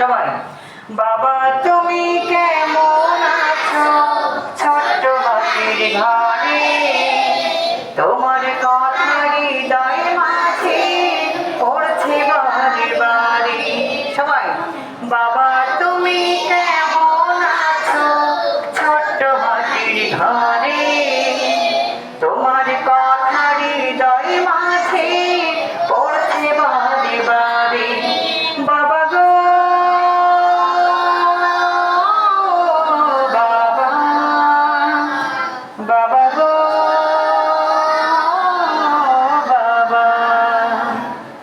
সবাই। বাবা, তুমি কেমন আছো? ছোট্ট বাসির ঘরে তোমার কথা হৃদয় মাঝে পড়ছে বারে বারে সবাই, বাবা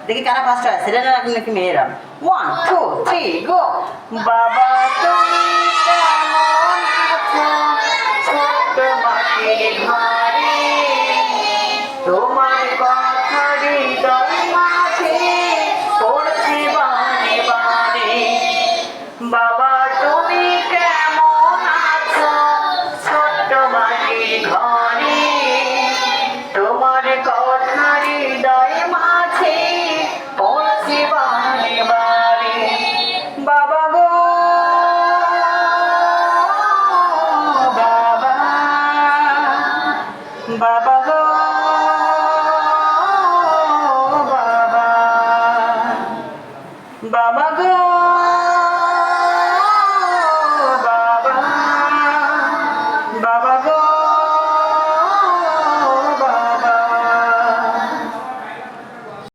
দেখি কারা ফার্স্ট হয়? ছেলেরা নাকি মেয়েরা? ওয়ান টু থ্রি গো বাবা, তুমি তোমার বাবা বাবা বাবা গো